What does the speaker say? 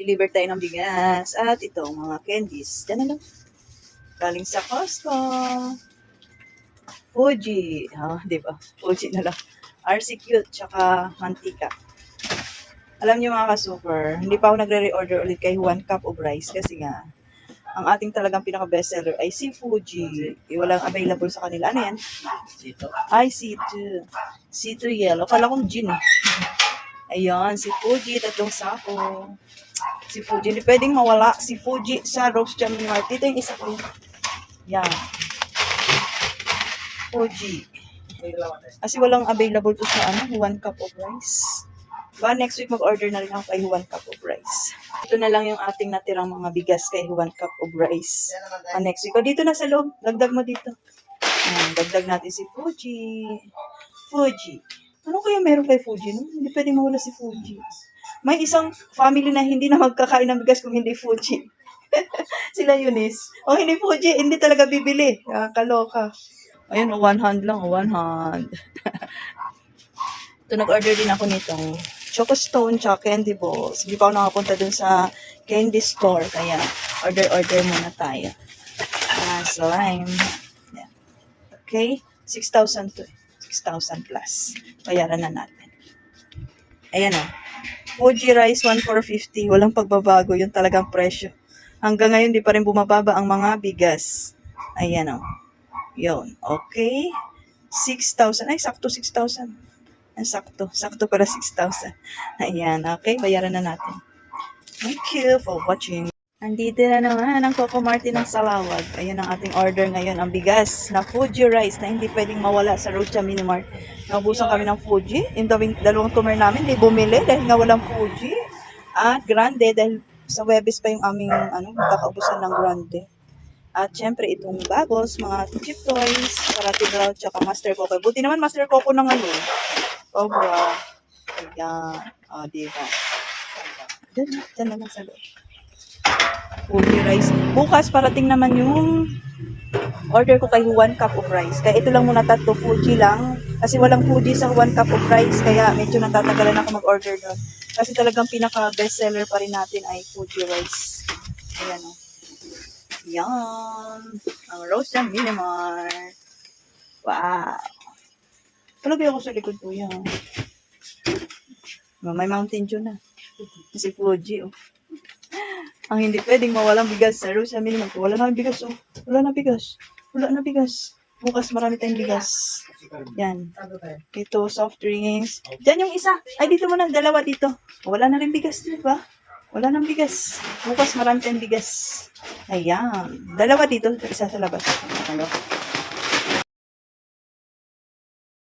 deliver tayo ng bigas. At ito, mga candies. Diyan lang. Galing sa Costco. Fuji. Ha, di ba? Fuji na lang. RC Cute, tsaka mantika. Alam niyo mga ka-super, hindi pa ako nagre-reorder ulit kay One Cup of Rice kasi nga, ang ating talagang pinaka-bestseller ay si Fuji. Eh, walang available sa kanila. Ano yan? Ay, C2. C2 yellow. Kala kong gin. eh. Ayan, si Fuji, tatlong sako. Si Fuji, hindi pwedeng mawala. Si Fuji sa Rose Jam Mart. Dito yung isa ko. Yan. Fuji. Kasi walang available to sa ano, one cup of rice. Ba, next week mag-order na rin ako kay one cup of rice. Ito na lang yung ating natirang mga bigas kay one cup of rice. Ah, next week. O, dito na sa loob. Dagdag mo dito. Ayan, dagdag natin si Fuji. Fuji. Ano kaya meron kay Fuji? No? Hindi pwedeng mawala si Fuji. May isang family na hindi na magkakain ng bigas kung hindi Fuji. Sila Eunice. O hindi Fuji, hindi talaga bibili. Kaloka. Ayun, o, one hand lang. O, one hand. Ito, nag-order din ako nitong Choco Stone tsaka candy balls. Hindi pa ako nakapunta dun sa candy store. Kaya, order-order muna tayo. Ah, slime. Okay? 6,000 to. 6,000 plus. Bayaran na natin. Ayan o. Fuji rice, 1,450. Walang pagbabago. Yun talagang presyo. Hanggang ngayon, di pa rin bumababa ang mga bigas. Ayan o. Yun. Okay? 6,000. Ay, sakto 6,000. Ang sakto. Sakto para 6,000. Ayan. Okay, bayaran na natin. Thank you for watching. Andito na naman ang Coco Martin ng Salawag. Ayun ang ating order ngayon. Ang bigas na Fuji rice na hindi pwedeng mawala sa Rocha Mini Mart. Naubusan kami ng Fuji. Yung dalawang tumer namin, di bumili dahil nga walang Fuji. At Grande dahil sa Webis pa yung aming ano, kakaubusan ng Grande. At syempre, itong bagos, mga chip toys, karate daw, tsaka Master Coco. Buti naman Master Coco ng ano, Cobra. Ayan. O, di ba? Diyan, diyan na lang sa loob. Fuji rice. Bukas, parating naman yung order ko kay one cup of rice. Kaya ito lang muna tatlo, Fuji lang. Kasi walang Fuji sa one cup of rice. Kaya medyo natatagalan ako mag-order doon. Kasi talagang pinaka-bestseller pa rin natin ay Fuji rice. Ayan o. Yan. Ang roast ng Minimar. Wow. Palagay ako sa likod ko yan. May Mountain Dew na. Si Fuji, oh. Ang hindi pwedeng mawalang bigas sa Rosa Minimum. Wala na bigas, oh. Wala na bigas. Wala na bigas. Bukas marami tayong bigas. Yan. Ano tayo? Ito, soft drinks. Diyan yung isa. Ay, dito mo na. Dalawa dito. Wala na rin bigas, di ba? Wala nang bigas. Bukas marami tayong bigas. Ayan. Dalawa dito. Isa sa labas. Ano?